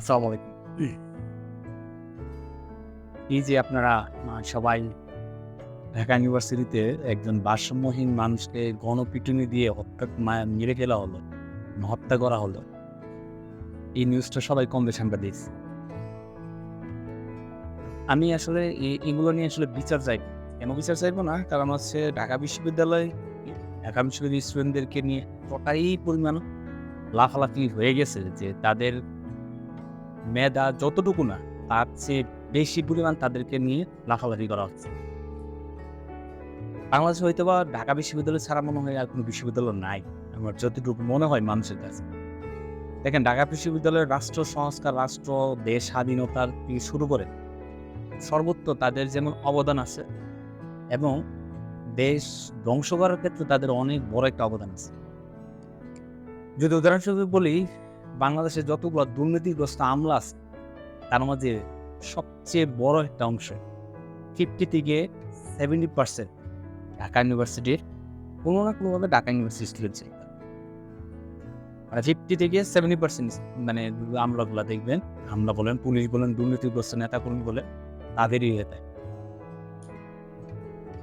আসসালামু আলাইকুম। এই যে আপনারা সবাই ঢাকা ইউনিভার্সিটিতে একজন ভারসাম্যহীন মানুষকে গণপিটুনি দিয়ে হত্যা মেরে ফেলা হলো হত্যা করা হলো এই নিউজটা সবাই কম বেশি আমরা দেখছি। আমি আসলে এগুলো নিয়ে আসলে বিচার চাই কেন বিচার চাইব না? কারণ হচ্ছে ঢাকা বিশ্ববিদ্যালয় ঢাকা বিশ্ববিদ্যালয়ের স্টুডেন্টদেরকে নিয়ে এতটাই পরিমাণ লাফালাফি হয়ে গেছে যে তাদের মেধা যতটুকু না, তার চেয়ে বেশি পরিমাণ তাদেরকে নিয়ে লাফালাফি করা হচ্ছে। বাংলাদেশে হয়তো বা ঢাকা বিশ্ববিদ্যালয় ছাড়া মনে হয় আর কোনো বিশ্ববিদ্যালয় নাই, আমার যতটুকু মনে হয় মানুষের কাছে। দেখেন, ঢাকা বিশ্ববিদ্যালয়ের রাষ্ট্র সংস্কার, রাষ্ট্র, দেশ স্বাধীনতার থেকে শুরু করে সর্বত্র তাদের যেমন অবদান আছে এবং দেশ ধ্বংস করার ক্ষেত্রে তাদের অনেক বড় একটা অবদান আছে। যদি উদাহরণস্বরূপ বলি বাংলাদেশে যতগুলো দুর্নীতিগ্রস্ত আমলা আছে, তার মাঝে সবচেয়ে বড় একটা অংশ ফিফটি থেকে সেভেন্টি পার্সেন্ট ঢাকা ইউনিভার্সিটির কোনো না কোনোভাবে ঢাকা ইউনিভার্সিটি স্টুডেন্ট মানে ফিফটি থেকে সেভেন্টি পার্সেন্ট মানে আমলাগুলা দেখবেন, আমলা বলেন, পুলিশ বলেন, দুর্নীতিগ্রস্ত নেতা কর্মী বলেন, তাদেরই হয়ে থাকে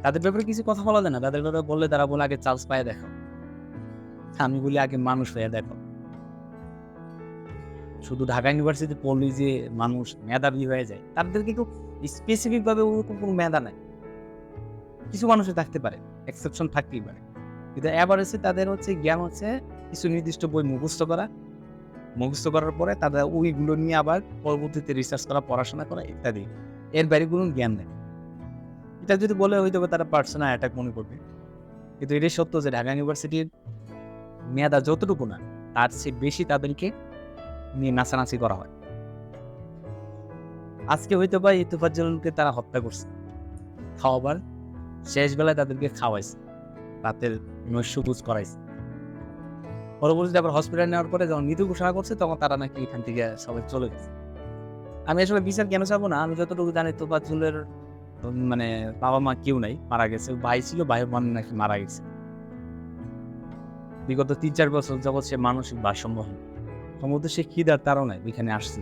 তাদের ব্যাপারে কিছু কথা বলা যায় না, তাদের ব্যাপারে বললে তারা বলে, আগে চার্জ পায়ে দেখো আমি বলি, আগে মানুষ হয়ে দেখো শুধু ঢাকা ইউনিভার্সিটি পড়লেই যে মানুষ মেধাবী হয়ে যায় তাদের কিন্তু স্পেসিফিক ভাবে ওরকম কোনো মেধা নাই। কিছু মানুষের থাকতে পারে এক্সেপশন থাকতেই পারে। কিন্তু অ্যাভারেজে তাদের হচ্ছে জ্ঞান হচ্ছে কিছু নির্দিষ্ট বই মুখস্থ করা। মুখস্থ করার পরে তাদের ওইগুলো নিয়ে আবার পরবর্তীতে রিসার্চ করা, পড়াশোনা করা ইত্যাদি। এর বাইরে কোনো জ্ঞান নেই। এটা যদি বলে হয়তো তারা পার্সোনাল অ্যাটাক মনে করবে। কিন্তু এটাই সত্য যে ঢাকা ইউনিভার্সিটির মেধা যতটুকু না, তার চেয়ে বেশি তাদেরকে নিয়ে নাচানাচি করা হয়। আজকে হয়তো বা ইতুফাজ্জলকে তারা হত্যা করছে। খাওয়াবার শেষ বেলায় তাদেরকে খাওয়াইছে। রাতের নৈশভোজ করাইছে। পরবর্তীতে আবার হসপিটাল নেওয়ার পরে যখন মৃত্যু ঘোষণা করছে তখন তারা নাকি এখান থেকে সবাই চলে গেছে। আমি আসলে বিচার কেন চাবো না? আমি যতটুকু জানি তোফাজ্জলের উম, মানে বাবা মা কেউ নাই মারা গেছে। ভাই ছিল ভাই বোন নাকি মারা গেছে। বিগত তিন চার বছর যাবৎ সে মানসিক ভারসাম্যহীন। সম্ভবত সে খিদার তাড়নায় এখানে আসছে।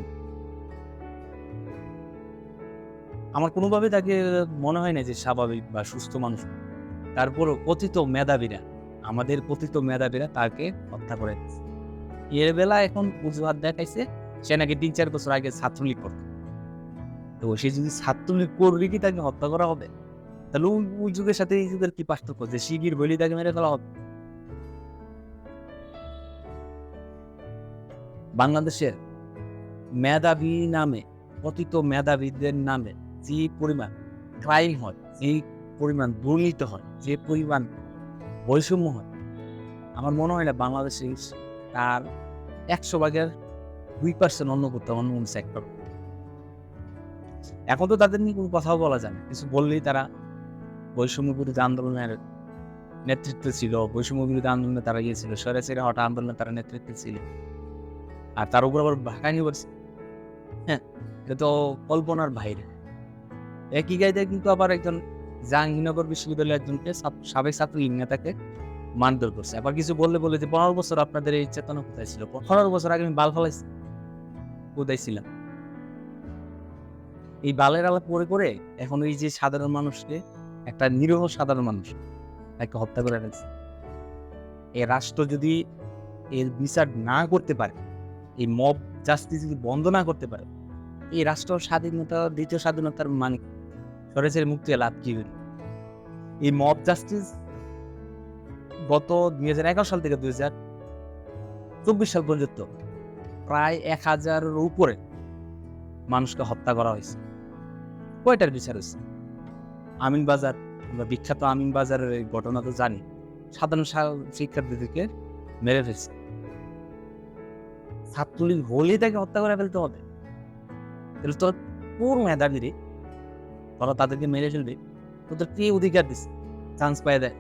আমার কোনোভাবে তাকে মনে হয় না যে স্বাভাবিক বা সুস্থ মানুষ। তারপরও কথিত মেধাবীরা, আমাদের কথিত মেধাবীরা তাকে হত্যা করে। এর বেলা এখন অজুহাত দেখাইছে, সে নাকি তিন চার বছর আগে ছাত্রলীগ করত। তো সে যদি ছাত্রলীগ করলে কি তাকে হত্যা করা হবে? তাহলে ওই যুগের সাথে এই যুগের কি পার্থক্য? যে শিবির বলি তাকে মেরে ফেলা হবে। বাংলাদেশের মেধাবী নামে, কথিত মেধাবীদের নামে যে পরিমাণ ক্রাইম হয়, যে পরিমাণ দুর্নীতি হয়, যে পরিমাণ বৈষম্য হয়, আমার মনে হয় না বাংলাদেশে তার একশো ভাগের দুই পার্সেন্ট অন্য করতে অন্য কোনো সেক্টর এখন তো তাদের নিয়ে কোনো কথাও বলা যায় না। কিছু বললেই তারা বৈষম্য বিরোধী আন্দোলনের নেতৃত্বে ছিল, বৈষম্য বিরোধী আন্দোলনে তারা গিয়েছিল, স্বৈরাচারী হটা আন্দোলনে তারা নেতৃত্বে ছিল। আর তার উপর আবার ঢাকা ইউনিভার্সিটি হ্যাঁ এটা তো কল্পনার বাইরে। একই গাইতে কিন্তু আবার একজন জাহাঙ্গীরনগর বিশ্ববিদ্যালয়ের একজনকে সাবেক ছাত্র লীগ নেতাকে মারধর করছে। আবার কিছু বললে বলে যে, পনেরো বছর আপনাদের এই চেতনা কোথায় ছিল? পনেরো বছর আগে আমি বাল ফলাইছি। কোথায় ছিলাম? এই বালের আলাপ করে করে এখন এই যে সাধারণ মানুষকে, একটা নিরীহ সাধারণ মানুষ তাকে হত্যা করে ফেলছে। এ রাষ্ট্র যদি এর বিচার না করতে পারে এই মব জাস্টিস যদি বন্ধ না করতে পারে, এই রাষ্ট্র স্বাধীনতা, দ্বিতীয় স্বাধীনতার মানে সরেছের মুক্তি লাভ কি হইল এই মব জাস্টিস গত দুই হাজার এগারো সাল থেকে দুই হাজার চব্বিশ সাল পর্যন্ত প্রায় এক হাজারের উপরে মানুষকে হত্যা করা হয়েছে। কয়টার বিচার হয়েছে? আমিন বাজার, আমরা বিখ্যাত আমিন বাজারের এই ঘটনা তো জানি, সাধারণ শিক্ষার্থীদেরকে মেরে ফেলছে। ছাত্রলীগ হলেই তাকে হত্যা করে ফেলতে হবে। তাহলে তো পুরো মেধাবী রে তারা তাদেরকে মেরে ফেলবে, তোদের কে অধিকার দিচ্ছে চান্স পায় দেয়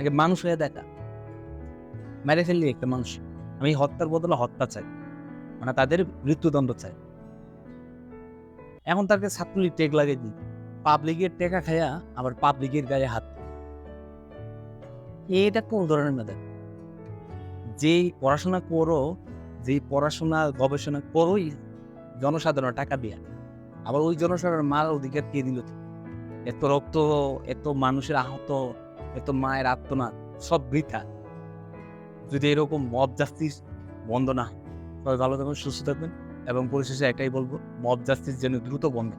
আগে মানুষ হয়ে দেখা। মেরে ফেললি একটা মানুষ। আমি হত্যার বদলে হত্যা চাই। মানে তাদের মৃত্যুদণ্ড চাই। এখন তাকে ছাত্রলীগ টেক লাগিয়ে দিই পাবলিকের টেকা খায়া আবার পাবলিকের গায়ে হাত এটা কোন ধরনের মেধা? যেই পড়াশোনা করো যেই পড়াশোনা, গবেষণা করোই জনসাধারণ টাকা দিয়ে আবার ওই জনসাধারণ মার অধিকার কে দিল এত রক্ত, এত মানুষের আহত, এত মায়ের আত্মনাদ, সব বৃথা যদি এরকম মব জাস্টিস বন্ধ না সবাই ভালো থাকবেন, সুস্থ থাকবেন এবং পরিশেষে একটাই বলব, মব জাস্টিস যেন দ্রুত বন্ধ।